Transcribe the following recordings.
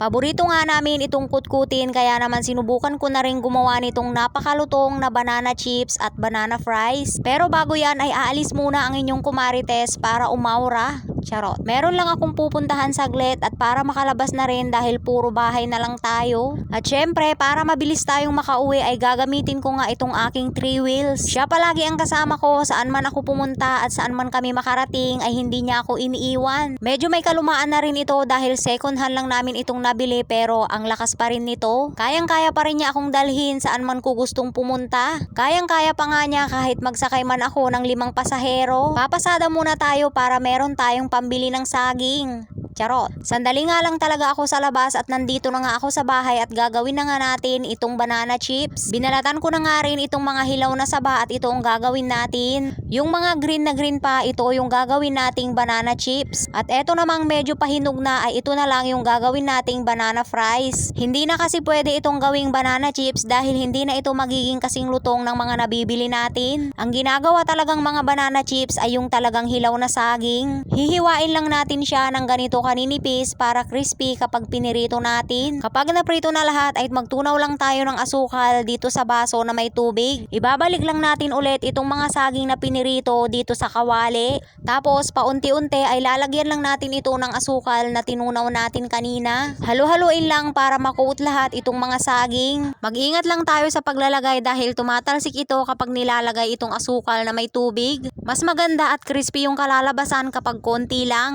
Paborito nga namin itong kutkutin kaya naman sinubukan ko na rin gumawa nitong napakalutong na banana chips at banana fries. Pero bago yan ay aalis muna ang inyong kumarites para umaura. Charot. Meron lang akong pupuntahan saglit at para makalabas na rin dahil puro bahay na lang tayo. At syempre, para mabilis tayong makauwi ay gagamitin ko nga itong aking three wheels. Siya palagi ang kasama ko saan man ako pumunta at saan man kami makarating ay hindi niya ako iniiwan. Medyo may kalumaan na rin ito dahil second hand lang namin itong nabili pero ang lakas pa rin nito. Kayang-kaya pa rin niya akong dalhin saan man ko gustong pumunta. Kayang-kaya pa nga niya kahit magsakay man ako ng limang pasahero. Papasada muna tayo para meron tayong pambili ng saging. Charot. Sandali nga lang talaga ako sa labas at nandito na nga ako sa bahay at gagawin na nga natin itong banana chips. Binalatan ko na nga rin itong mga hilaw na saba at ito ang gagawin natin. Yung mga green na green pa, ito yung gagawin nating banana chips. At eto namang medyo pahinog na ay ito na lang yung gagawin nating banana fries. Hindi na kasi pwede itong gawing banana chips dahil hindi na ito magiging kasing lutong ng mga nabibili natin. Ang ginagawa talagang mga banana chips ay yung talagang hilaw na saging. Hihiwain lang natin siya ng ganito kaninipis para crispy kapag pinirito natin. Kapag naprito na lahat ay magtunaw lang tayo ng asukal dito sa baso na may tubig. Ibabalik lang natin ulit itong mga saging na pinirito dito sa kawali. Tapos paunti-unti ay lalagyan lang natin ito ng asukal na tinunaw natin kanina. Halo-haluin lang para makuot lahat itong mga saging. Mag-ingat lang tayo sa paglalagay dahil tumatalsik ito kapag nilalagay itong asukal na may tubig. Mas maganda at crispy yung kalalabasan kapag konti lang.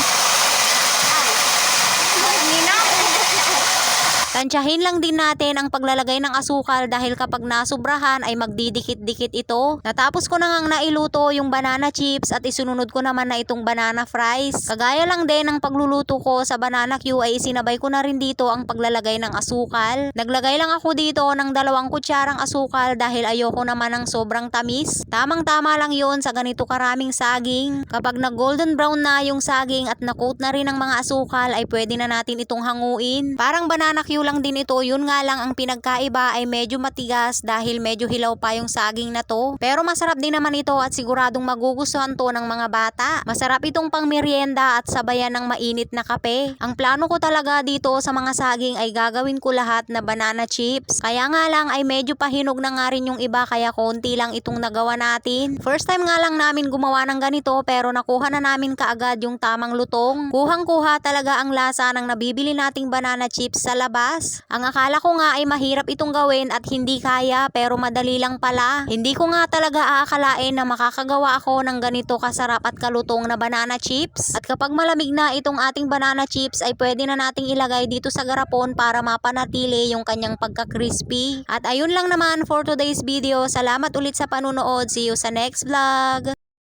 Tansyahin lang din natin ang paglalagay ng asukal dahil kapag nasubrahan ay magdidikit-dikit ito. Natapos ko na ngang nailuto yung banana chips at isununod ko naman na itong banana fries. Kagaya lang din ng pagluluto ko sa banana Q ay isinabay ko na rin dito ang paglalagay ng asukal. Naglagay lang ako dito ng dalawang kutsarang asukal dahil ayoko naman ng sobrang tamis. Tamang-tama lang yon sa ganito karaming saging. Kapag nag golden brown na yung saging at nakoat na rin ng mga asukal ay pwede na natin itong hanguin. Parang banana Q lang din ito, yun nga lang ang pinagkaiba ay medyo matigas dahil medyo hilaw pa yung saging na to. Pero masarap din naman ito at siguradong magugustuhan to ng mga bata. Masarap itong pang merienda at sabayan ng mainit na kape. Ang plano ko talaga dito sa mga saging ay gagawin ko lahat na banana chips. Kaya nga lang ay medyo pahinog na nga rin yung iba kaya konti lang itong nagawa natin. First time nga lang namin gumawa ng ganito pero nakuha na namin kaagad yung tamang lutong. Kuhang-kuha talaga ang lasa ng nabibili nating banana chips sa labas. Ang akala ko nga ay mahirap itong gawin at hindi kaya pero madali lang pala. Hindi ko nga talaga aakalain na makakagawa ako ng ganito kasarap at kalutong na banana chips. At kapag malamig na itong ating banana chips ay pwede na nating ilagay dito sa garapon para mapanatili yung kanyang pagka-crispy. At ayun lang naman for today's video. Salamat ulit sa panunood. See you sa next vlog.